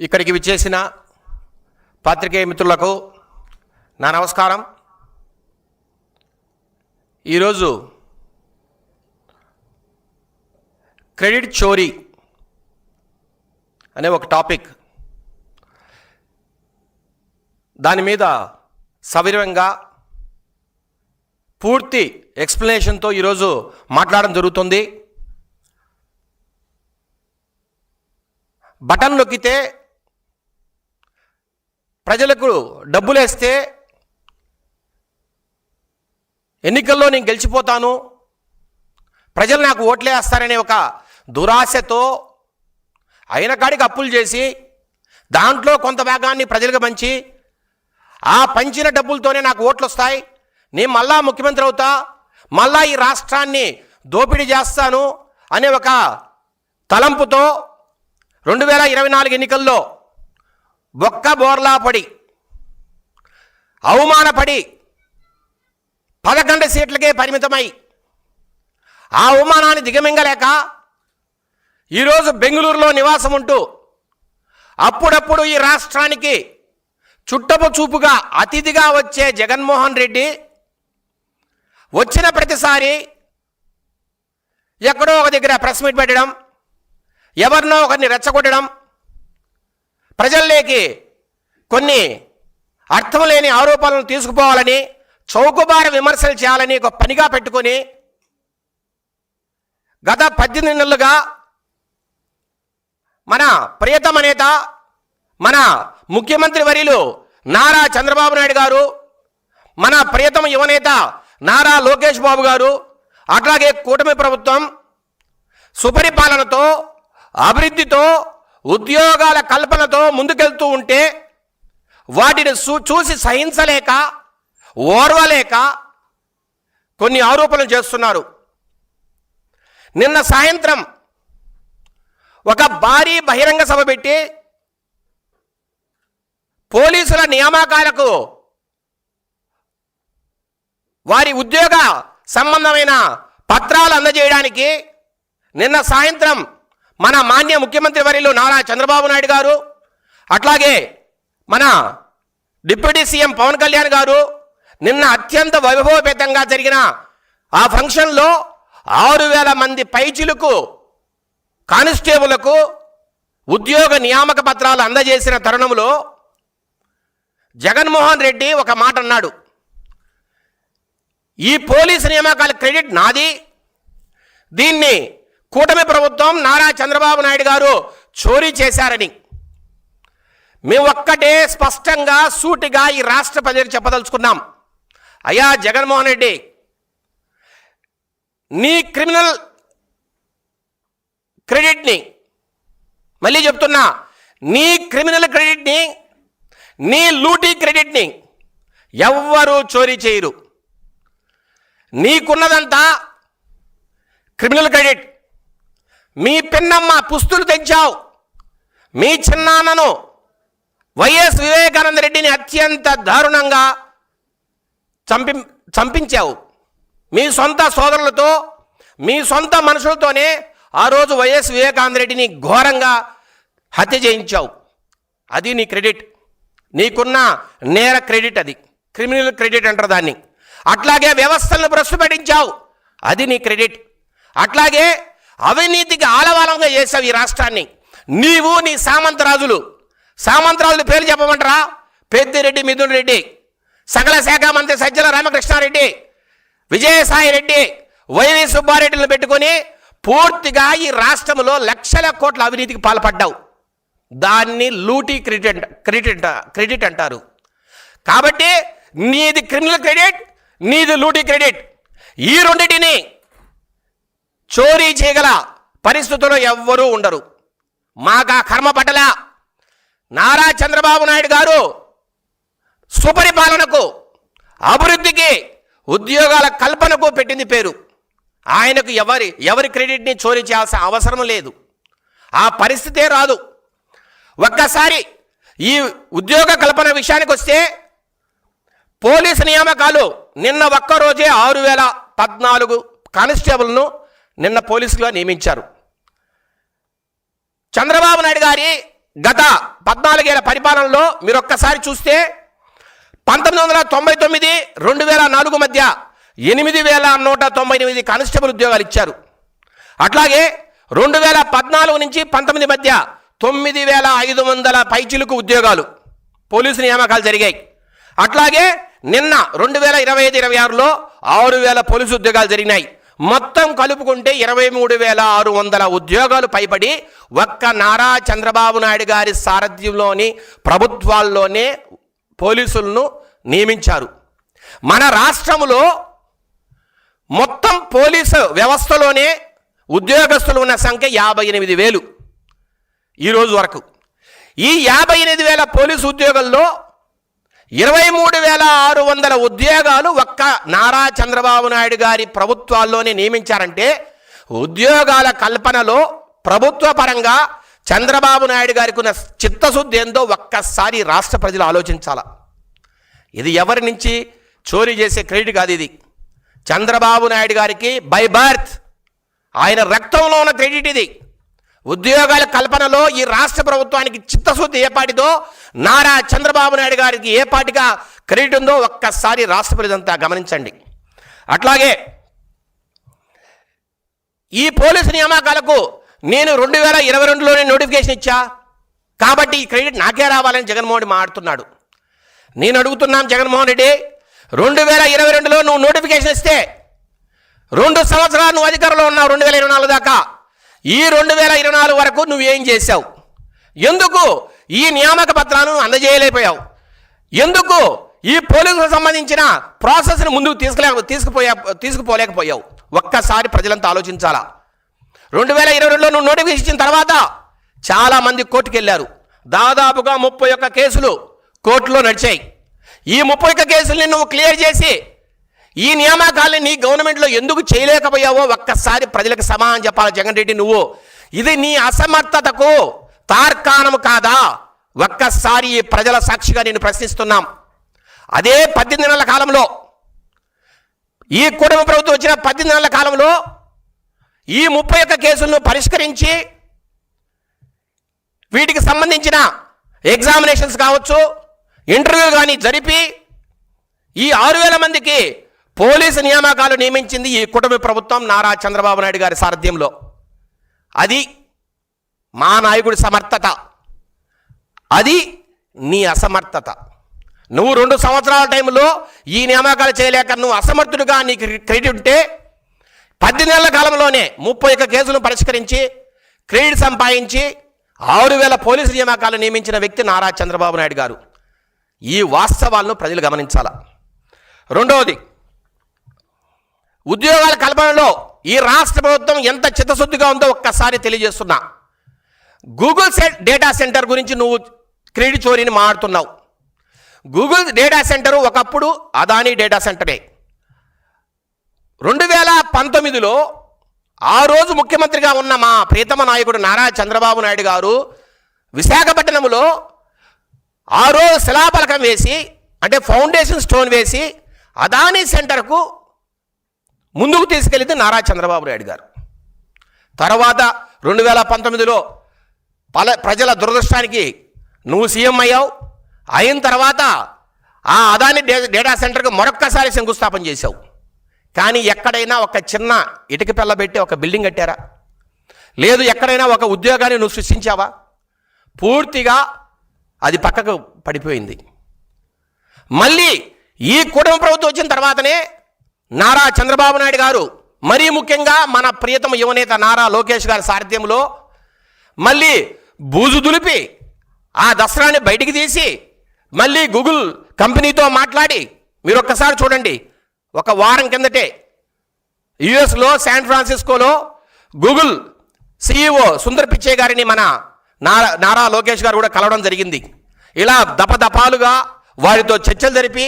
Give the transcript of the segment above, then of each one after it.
ఇక్కడికి విచ్చేసిన పాత్రికేయ మిత్రులకు నా నమస్కారం. ఈరోజు క్రెడిట్ చోరీ అనే ఒక టాపిక్. దాని మీద సవిరంగా పూర్తి ఎక్స్ప్లెనేషన్తో ఈరోజు మాట్లాడడం జరుగుతుంది. బటన్ నొక్కితే ప్రజలకు డబ్బులు వేస్తే ఎన్నికల్లో నేను గెలిచిపోతాను ప్రజలు నాకు ఓట్లేస్తారనే ఒక దురాశతో అయిన కాడికి అప్పులు చేసి దాంట్లో కొంత భాగాన్ని ప్రజలకు పంచి ఆ పంచిన డబ్బులతోనే నాకు ఓట్లు వస్తాయి నేను మళ్ళా ముఖ్యమంత్రి అవుతా మళ్ళా ఈ రాష్ట్రాన్ని దోపిడీ చేస్తాను అనే ఒక తలంపుతో రెండు వేల ఇరవై నాలుగు ఎన్నికల్లో బొక్క బోర్లాపడి అవమానపడి పదకొండు సీట్లకే పరిమితమై ఆ అవమానాన్ని దిగమింగలేక ఈరోజు బెంగళూరులో నివాసం ఉంటూ అప్పుడప్పుడు ఈ రాష్ట్రానికి చుట్టపు చూపుగా అతిథిగా వచ్చే జగన్మోహన్ రెడ్డి వచ్చిన ప్రతిసారి ఎక్కడో ఒక దగ్గర ప్రెస్ మీట్ పెట్టడం ఎవరినో ఒకరిని రెచ్చగొట్టడం ప్రజల్లోకి కొన్ని అర్థం లేని ఆరోపణలు తీసుకుపోవాలని చౌకబార విమర్శలు చేయాలని ఒక పనిగా పెట్టుకొని గత పద్దెనిమిది నెలలుగా మన ప్రియతమ నేత మన ముఖ్యమంత్రి వర్యులు నారా చంద్రబాబు నాయుడు గారు మన ప్రియతమ యువనేత నారా లోకేష్ బాబు గారు అట్లాగే కూటమి ప్రభుత్వం సుపరిపాలనతో అభివృద్ధితో ఉద్యోగాల కల్పనతో ముందుకెళ్తూ ఉంటే వాటిని చూసి సహించలేక ఓర్వలేక కొన్ని ఆరోపణలు చేస్తున్నారు. నిన్న సాయంత్రం ఒక భారీ బహిరంగ సభ పెట్టి పోలీసుల నియామకాలకు వారి ఉద్యోగ సంబంధమైన పత్రాలు అందజేయడానికి నిన్న సాయంత్రం మన మాన్య ముఖ్యమంత్రి వర్యులు నారా చంద్రబాబు నాయుడు గారు అట్లాగే మన డిప్యూటీ సీఎం పవన్ కళ్యాణ్ గారు నిన్న అత్యంత వైభవపేతంగా జరిగిన ఆ ఫంక్షన్లో ఆరు వేల మంది పైచిలకు కానిస్టేబులకు ఉద్యోగ నియామక పత్రాలు అందజేసిన తరుణంలో జగన్మోహన్ రెడ్డి ఒక మాట అన్నాడు. ఈ పోలీసు నియామకాల క్రెడిట్ నాది దీన్ని కూటమి ప్రభుత్వం నారా చంద్రబాబు నాయుడు గారు చోరీ చేశారని. మేము ఒక్కటే స్పష్టంగా సూటిగా ఈ రాష్ట్ర ప్రజలకు చెప్పదలుచుకున్నాం. అయ్యా జగన్మోహన్ రెడ్డి నీ క్రిమినల్ క్రెడిట్ని మళ్ళీ చెప్తున్నా నీ క్రిమినల్ క్రెడిట్ని నీ లూటీ క్రెడిట్ని ఎవ్వరూ చోరీ చేయరు. నీకున్నదంతా క్రిమినల్ క్రెడిట్. మీ పిన్నమ్మ పుస్తులు తెచ్చావు. మీ చిన్నాన్నను వైఎస్ వివేకానంద రెడ్డిని అత్యంత దారుణంగా చంపి చంపించావు. మీ సొంత సోదరులతో మీ సొంత మనుషులతోనే ఆ రోజు వైఎస్ వివేకానంద రెడ్డిని ఘోరంగా హత్య చేయించావు. అది నీ క్రెడిట్. నీకున్న నేర క్రెడిట్ అది. క్రిమినల్ క్రెడిట్ అంటారు దాన్ని. అట్లాగే వ్యవస్థలను భ్రష్టుపట్టించావు. అది నీ క్రెడిట్. అట్లాగే అవినీతికి ఆలవాలంగా చేసావు ఈ రాష్ట్రాన్ని. నీవు నీ సామంతరాజులు. సామంతరాజులు పేరు చెప్పమంటారా? పెద్దిరెడ్డి మిథున్ రెడ్డి సకల శాఖ మంత్రి సజ్జల రామకృష్ణారెడ్డి. విజయసాయి రెడ్డి వైవి సుబ్బారెడ్డిని పెట్టుకొని పూర్తిగా ఈ రాష్ట్రంలో లక్షల కోట్ల అవినీతికి పాల్పడ్డావు. దాన్ని లూటీ క్రెడిట్ క్రెడిట్ క్రెడిట్ అంటారు. కాబట్టి నీది క్రిమినల్ క్రెడిట్ నీది లూటీ క్రెడిట్. ఈ రెండింటిని చోరీ చేయగల పరిస్థితుల్లో ఎవ్వరూ ఉండరు. మాకు ఆ కర్మ పట్టల. నారా చంద్రబాబు నాయుడు గారు సుపరిపాలనకు అభివృద్ధికి ఉద్యోగాల కల్పనకు పెట్టింది పేరు. ఆయనకు ఎవరి ఎవరి క్రెడిట్ని చోరీ చేయాల్సిన అవసరం లేదు. ఆ పరిస్థితే రాదు. ఒక్కసారి ఈ ఉద్యోగ కల్పన విషయానికి వస్తే పోలీసు నియామకాలు నిన్న ఒక్కరోజే ఆరు వేల పద్నాలుగు కానిస్టేబుల్ను నిన్న పోలీసులుగా నియమించారు. చంద్రబాబు నాయుడు గారి గత పద్నాలుగేళ్ళ పరిపాలనలో మీరు ఒక్కసారి చూస్తే పంతొమ్మిది వందల తొంభై తొమ్మిది రెండు వేల నాలుగు మధ్య ఎనిమిది వేల నూట తొంభై ఎనిమిది కానిస్టేబుల్ ఉద్యోగాలు ఇచ్చారు. అట్లాగే రెండు వేల పద్నాలుగు నుంచి పంతొమ్మిది మధ్య తొమ్మిది వేల ఐదు వందల పైచిలుకు ఉద్యోగాలు పోలీసు నియామకాలు జరిగాయి. అట్లాగే నిన్న రెండు వేల ఇరవై ఐదు ఇరవై ఆరులో ఆరు వేల పోలీసు ఉద్యోగాలు జరిగినాయి. మొత్తం కలుపుకుంటే ఇరవై మూడు వేల ఆరు వందల ఉద్యోగాలు పైబడి ఒక్క నారా చంద్రబాబు నాయుడు గారి సారథ్యంలోని ప్రభుత్వాల్లోనే పోలీసులను నియమించారు. మన రాష్ట్రంలో మొత్తం పోలీసు వ్యవస్థలోనే ఉద్యోగస్తులు ఉన్న సంఖ్య యాభై ఎనిమిది వేలు ఈరోజు వరకు. ఈ యాభై ఎనిమిది వేల పోలీసు ఉద్యోగుల్లో ఇరవై మూడు వేల ఆరు వందల ఉద్యోగాలు ఒక్క నారా చంద్రబాబు నాయుడు గారి ప్రభుత్వాల్లోనే నియమించారంటే ఉద్యోగాల కల్పనలో ప్రభుత్వ పరంగా చంద్రబాబు నాయుడు గారికి ఉన్న చిత్తశుద్ధి ఏందో ఒక్కసారి రాష్ట్ర ప్రజలు ఆలోచించాల. ఇది ఎవరి నుంచి? చోరీ చేసే క్రెడిట్ కాదు ఇది. చంద్రబాబు నాయుడు గారికి బై బర్త్. ఆయన రక్తంలో ఉన్న క్రెడిట్ ఇది. ఉద్యోగాల కల్పనలో ఈ రాష్ట్ర ప్రభుత్వానికి చిత్తశుద్ధి ఏ పాటిదో నారా చంద్రబాబు నాయుడు గారికి ఏ పాటిగా క్రెడిట్ ఉందో ఒక్కసారి రాష్ట్ర ప్రజలంతా గమనించండి. అట్లాగే ఈ పోలీసు నియామకాలకు నేను రెండు వేల ఇరవై రెండులోనే నోటిఫికేషన్ ఇచ్చా. కాబట్టి ఈ క్రెడిట్ నాకే రావాలని జగన్మోహన్ రెడ్డి మాట్లాడుతున్నాడు. నేను అడుగుతున్నాం జగన్మోహన్ రెడ్డి రెండు వేల ఇరవై రెండులో నువ్వు నోటిఫికేషన్ ఇస్తే రెండు సంవత్సరాలు నువ్వు అధికారంలో ఉన్నావు రెండు వేల ఇరవై నాలుగు దాకా. ఈ రెండు వేల ఇరవై నాలుగు వరకు నువ్వు ఏం చేశావు? ఎందుకు ఈ నియామక పత్రాలను అందజేయలేకపోయావు? ఎందుకు ఈ పోలీసులకు సంబంధించిన ప్రాసెస్ని ముందుకు తీసుకులే తీసుకుపోయా తీసుకుపోలేకపోయావు? ఒక్కసారి ప్రజలంతా ఆలోచించాలా? రెండు వేల ఇరవై రెండులో నువ్వు నోటిఫికేషన్ ఇచ్చిన తర్వాత చాలామంది కోర్టుకు వెళ్ళారు దాదాపుగా ముప్పై ఒక్క కేసులు కోర్టులో నడిచాయి. ఈ ముప్పై ఒక్క కేసుల్ని నువ్వు క్లియర్ చేసి ఈ నియామకాలని నీ గవర్నమెంట్లో ఎందుకు చేయలేకపోయావో ఒక్కసారి ప్రజలకు సమాధానం చెప్పాలి జగన్ రెడ్డి నువ్వు? ఇది నీ అసమర్థతకు తార్కాణం కాదా? ఒక్కసారి ఈ ప్రజల సాక్షిగా నేను ప్రశ్నిస్తున్నాం. అదే పద్దెనిమిది నెలల కాలంలో ఈ కుటుంబ ప్రభుత్వం వచ్చిన పద్దెనిమిది నెలల కాలంలో ఈ ముప్పై ఒక్క కేసులను పరిష్కరించి వీటికి సంబంధించిన ఎగ్జామినేషన్స్ కావచ్చు ఇంటర్వ్యూ కానీ జరిపి ఈ ఆరు వేల మందికి పోలీసు నియామకాలు నియమించింది ఈ కుటుంబ ప్రభుత్వం నారా చంద్రబాబు నాయుడు గారి సారథ్యంలో. అది మా నాయకుడి సమర్థత. అది నీ అసమర్థత. నువ్వు రెండు సంవత్సరాల టైంలో ఈ నియామకాలు చేయలేక నువ్వు అసమర్థుడుగా నీకు క్రెడిట్ ఉంటే పది నెలల కాలంలోనే ముప్పై ఒక్క కేసులను పరిష్కరించి క్రెడిట్ సంపాదించి ఆరు వేల పోలీసు నియామకాలు నియమించిన వ్యక్తి నారా చంద్రబాబు నాయుడు గారు. ఈ వాస్తవాలను ప్రజలు గమనించాల? రెండవది ఉద్యోగాల కల్పనలో ఈ రాష్ట్ర ప్రభుత్వం ఎంత చిత్తశుద్ధిగా ఉందో ఒక్కసారి తెలియజేస్తున్నా. గూగుల్ సెట్ డేటా సెంటర్ గురించి నువ్వు క్రెడిట్ చోరీని మాడుతున్నావు గూగుల్ డేటా సెంటర్ ఒకప్పుడు అదానీ డేటా సెంటరే రెండు వేల పంతొమ్మిదిలో ఆ రోజు ముఖ్యమంత్రిగా ఉన్న మా ప్రీతమ నాయకుడు నారా చంద్రబాబు నాయుడు గారు విశాఖపట్నంలో ఆ రోజు శిలాపలకం వేసి అంటే ఫౌండేషన్ స్టోన్ వేసి అదానీ సెంటర్కు ముందుకు తీసుకెళ్ళింది నారా చంద్రబాబు నాయుడు గారు. తర్వాత రెండు వేల పంతొమ్మిదిలో పల ప్రజల దురదృష్టానికి నువ్వు సీఎం అయ్యావు. అయిన తర్వాత ఆ అదాని డే డేటా సెంటర్కి మరొక్కసారి శంకుస్థాపన చేశావు. కానీ ఎక్కడైనా ఒక చిన్న ఇటుక పిల్ల పెట్టి ఒక బిల్డింగ్ కట్టారా? లేదు ఎక్కడైనా ఒక ఉద్యోగాన్ని నువ్వు సృష్టించావా? పూర్తిగా అది పక్కకు పడిపోయింది. మళ్ళీ ఈ కుటుంబ ప్రభుత్వం వచ్చిన తర్వాతనే నారా చంద్రబాబు నాయుడు గారు మరీ ముఖ్యంగా మన ప్రియతమ యువనేత నారా లోకేష్ గారి సారథ్యంలో మళ్ళీ బూజు దులిపి ఆ దసరాని బయటికి తీసి మళ్ళీ గూగుల్ కంపెనీతో మాట్లాడి మీరు ఒక్కసారి చూడండి. ఒక వారం కిందటే యుఎస్లో శాన్ ఫ్రాన్సిస్కోలో గూగుల్ సిఇఓ సుందర్ పిచ్చే గారిని మన నారా నారా లోకేష్ గారు కూడా కలవడం జరిగింది. ఇలా దపదపాలుగా వారితో చర్చలు జరిపి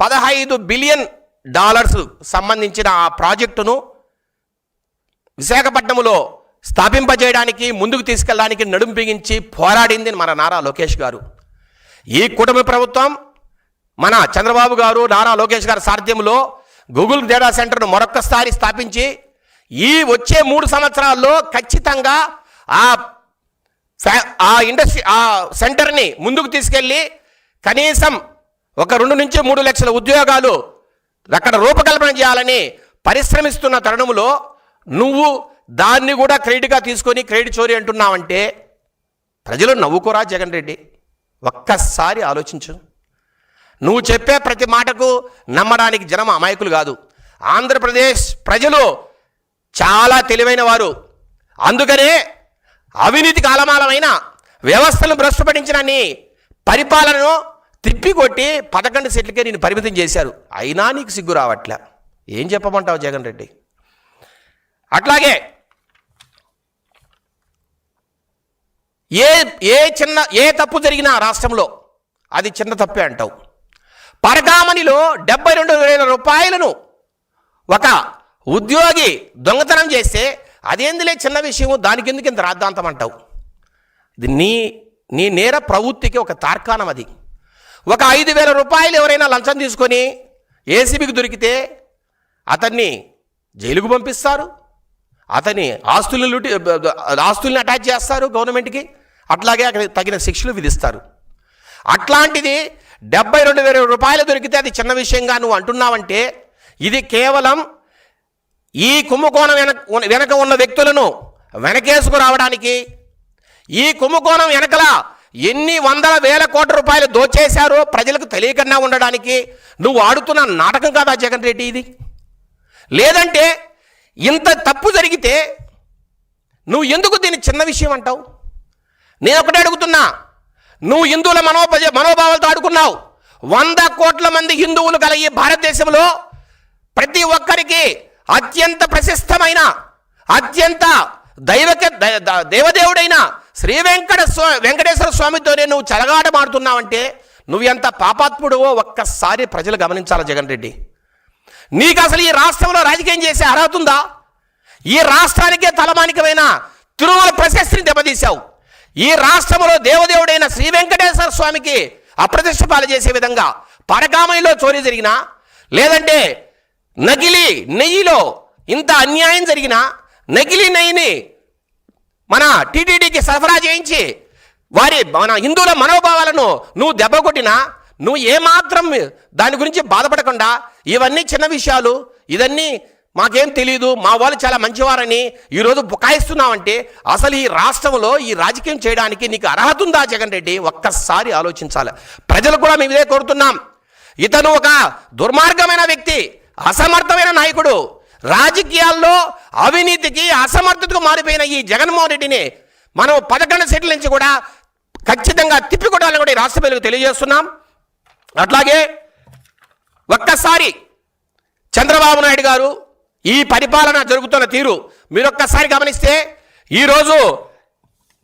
పదహైదు బిలియన్ డాలర్స్ సంబంధించిన ఆ ప్రాజెక్టును విశాఖపట్నంలో స్థాపింపజేయడానికి ముందుకు తీసుకెళ్ళడానికి నడుం బిగించి పోరాడింది మన నారా లోకేష్ గారు. ఈ కుటుంబ ప్రభుత్వం మన చంద్రబాబు గారు నారా లోకేష్ గారి సారథ్యంలో గూగుల్ డేటా సెంటర్ను మరొక్కసారి స్థాపించి ఈ వచ్చే మూడు సంవత్సరాల్లో ఖచ్చితంగా ఆ ఫ్యా ఆ ఇండస్ట్రీ ఆ సెంటర్ని ముందుకు తీసుకెళ్ళి కనీసం ఒక రెండు నుంచి మూడు లక్షల ఉద్యోగాలు అక్కడ రూపకల్పన చేయాలని పరిశ్రమిస్తున్న తరుణంలో నువ్వు దాన్ని కూడా క్రెడిట్గా తీసుకొని క్రెడిట్ చోరీ అంటున్నావంటే ప్రజలు నవ్వుకోరా జగన్ రెడ్డి. ఒక్కసారి ఆలోచించు. నువ్వు చెప్పే ప్రతి మాటకు నమ్మడానికి జనం అమాయకులు కాదు. ఆంధ్రప్రదేశ్ ప్రజలు చాలా తెలివైన వారు. అందుకనే అవినీతి కాలమాలమైన వ్యవస్థను భ్రష్టుపడించిన నీ పరిపాలనను తిప్పికొట్టి పదకొండు సెట్లకే నేను పరిమితం చేశారు. అయినా నీకు సిగ్గు రావట్లే. ఏం చెప్పమంటావు జగన్ రెడ్డి? అట్లాగే ఏ ఏ చిన్న ఏ తప్పు జరిగినా రాష్ట్రంలో అది చిన్న తప్పే అంటావు. పరకామణిలో డెబ్బై రెండు వేల రూపాయలను ఒక ఉద్యోగి దొంగతనం చేస్తే అదేందులే చిన్న విషయం దానికి ఎందుకు ఇంత రాద్ధాంతం అంటావు? ఇది నీ నీ నేర ప్రవృత్తికి ఒక తార్కాణం అది. ఒక ఐదు వేల రూపాయలు ఎవరైనా లంచం తీసుకొని ఏసీబీకి దొరికితే అతన్ని జైలుకు పంపిస్తారు. అతని ఆస్తులను లూటి ఆస్తుల్ని అటాచ్ చేస్తారు గవర్నమెంట్కి. అట్లాగే అక్కడ తగిన శిక్షలు విధిస్తారు. అట్లాంటిది డెబ్బై రెండు వేల రూపాయలు దొరికితే అది చిన్న విషయంగా నువ్వు అంటున్నావంటే ఇది కేవలం ఈ కుంభకోణం వెనక వెనక ఉన్న వ్యక్తులను వెనకేసుకు రావడానికి ఈ కుంభకోణం వెనకల ఎన్ని వందల వేల కోట్ల రూపాయలు దోచేశారో ప్రజలకు తెలియకుండా ఉండడానికి నువ్వు ఆడుతున్న నాటకం కాదా జగన్ రెడ్డి ఇది? లేదంటే ఇంత తప్పు జరిగితే నువ్వు ఎందుకు దీన్ని చిన్న విషయం అంటావు? నేను ఒకటే అడుగుతున్నా నువ్వు హిందువుల మనోభ మనోభావాలతో ఆడుకున్నావు. వంద కోట్ల మంది హిందువులు గల ఈ భారతదేశంలో ప్రతి ఒక్కరికి అత్యంత ప్రశస్తమైన అత్యంత దైవక దేవదేవుడైన శ్రీ వెంకట వెంకటేశ్వర స్వామితోనే నువ్వు చెలగాటమాడుతున్నావంటే నువ్వు ఎంత పాపాత్ముడువో ఒక్కసారి ప్రజలు గమనించాలి జగన్ రెడ్డి? నీకు అసలు ఈ రాష్ట్రంలో రాజకీయం చేసే అర్హత ఉందా? ఈ రాష్ట్రానికే తలమానికమైన తిరుమల ప్రశస్తిని దెబ్బతీశావు. ఈ రాష్ట్రంలో దేవదేవుడైన శ్రీ వెంకటేశ్వర స్వామికి అప్రతిష్ట పాలు చేసే విధంగా పరకామణిలో చోరీ జరిగినా లేదంటే నకిలీ నెయ్యిలో ఇంత అన్యాయం జరిగినా నకిలీ నెయ్యిని మన టీటీడీకి సరఫరా చేయించి వారి మన హిందువుల మనోభావాలను నువ్వు దెబ్బ కొట్టినా నువ్వు ఏమాత్రం దాని గురించి బాధపడకుండా ఇవన్నీ చిన్న విషయాలు ఇవన్నీ మాకేం తెలియదు మా వాళ్ళు చాలా మంచివారని ఈరోజు బుకాయిస్తున్నావంటే అసలు ఈ రాష్ట్రంలో ఈ రాజకీయం చేయడానికి నీకు అర్హత ఉందా జగన్ రెడ్డి? ఒక్కసారి ఆలోచించాలి. ప్రజలు కూడా మేము ఇదే కోరుతున్నాం. ఇతను ఒక దుర్మార్గమైన వ్యక్తి అసమర్థమైన నాయకుడు. రాజకీయాల్లో అవినీతికి అసమర్థతకు మారిపోయిన ఈ జగన్మోహన్ రెడ్డిని మనం పదకొండు సీట్ల నుంచి కూడా ఖచ్చితంగా తిప్పికొట్టాలని కూడా ఈ రాష్ట్ర ప్రజలకు తెలియజేస్తున్నాం. అట్లాగే ఒక్కసారి చంద్రబాబు నాయుడు గారు ఈ పరిపాలన జరుగుతున్న తీరు మీరు ఒక్కసారి గమనిస్తే ఈరోజు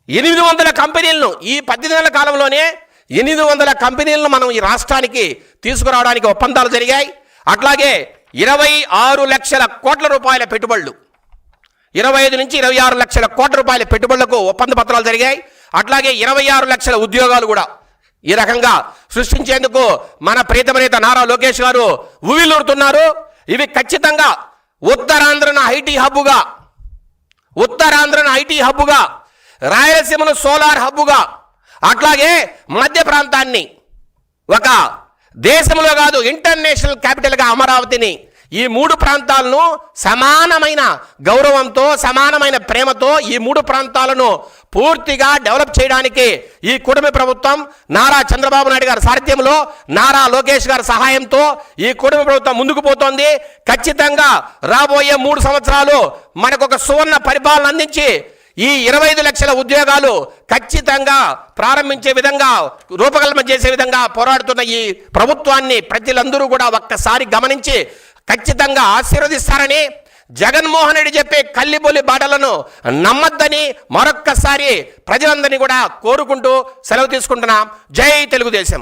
ఎనిమిది వందల కంపెనీలను ఈ పద్దెనిమిది నెలల కాలంలోనే ఎనిమిది వందల కంపెనీలను మనం ఈ రాష్ట్రానికి తీసుకురావడానికి ఒప్పందాలు జరిగాయి. అట్లాగే ఇరవై ఆరు లక్షల కోట్ల రూపాయల పెట్టుబడులు. ఇరవై ఐదు నుంచి ఇరవై ఆరు లక్షల కోట్ల రూపాయల పెట్టుబడులకు ఒప్పంద పత్రాలు జరిగాయి. అట్లాగే ఇరవై ఆరు లక్షల ఉద్యోగాలు కూడా ఈ రకంగా సృష్టించేందుకు మన ప్రీతమ నేత నారా లోకేష్ గారు ఉవిలూరుతున్నారు ఇవి ఖచ్చితంగా ఉత్తరాంధ్రను ఐటీ హబ్బుగా ఉత్తరాంధ్రను ఐటీ హబ్బుగా రాయలసీమను సోలార్ హబ్బుగా అట్లాగే మధ్య ప్రాంతాన్ని ఒక దేశంలో కాదు ఇంటర్నేషనల్ క్యాపిటల్గా అమరావతిని. ఈ మూడు ప్రాంతాలను సమానమైన గౌరవంతో సమానమైన ప్రేమతో ఈ మూడు ప్రాంతాలను పూర్తిగా డెవలప్ చేయడానికి ఈ కూటమి ప్రభుత్వం నారా చంద్రబాబు నాయుడు గారి సారథ్యంలో నారా లోకేష్ గారి సహాయంతో ఈ కూటమి ప్రభుత్వం ముందుకు పోతోంది. ఖచ్చితంగా రాబోయే మూడు సంవత్సరాలు మనకు ఒక సువర్ణ పరిపాలన అందించి ఈ ఇరవై ఐదు లక్షల ఉద్యోగాలు ఖచ్చితంగా ప్రారంభించే విధంగా రూపకల్పన చేసే విధంగా పోరాడుతున్న ఈ ప్రభుత్వాన్ని ప్రజలందరూ కూడా ఒక్కసారి గమనించి ఖచ్చితంగా ఆశీర్వదిస్తారని జగన్మోహన్ రెడ్డి చెప్పే కల్లిబొలి బాటలను నమ్మద్దని మరొక్కసారి ప్రజలందరినీ కూడా కోరుకుంటూ సెలవు తీసుకుంటున్నాం. జై తెలుగుదేశం.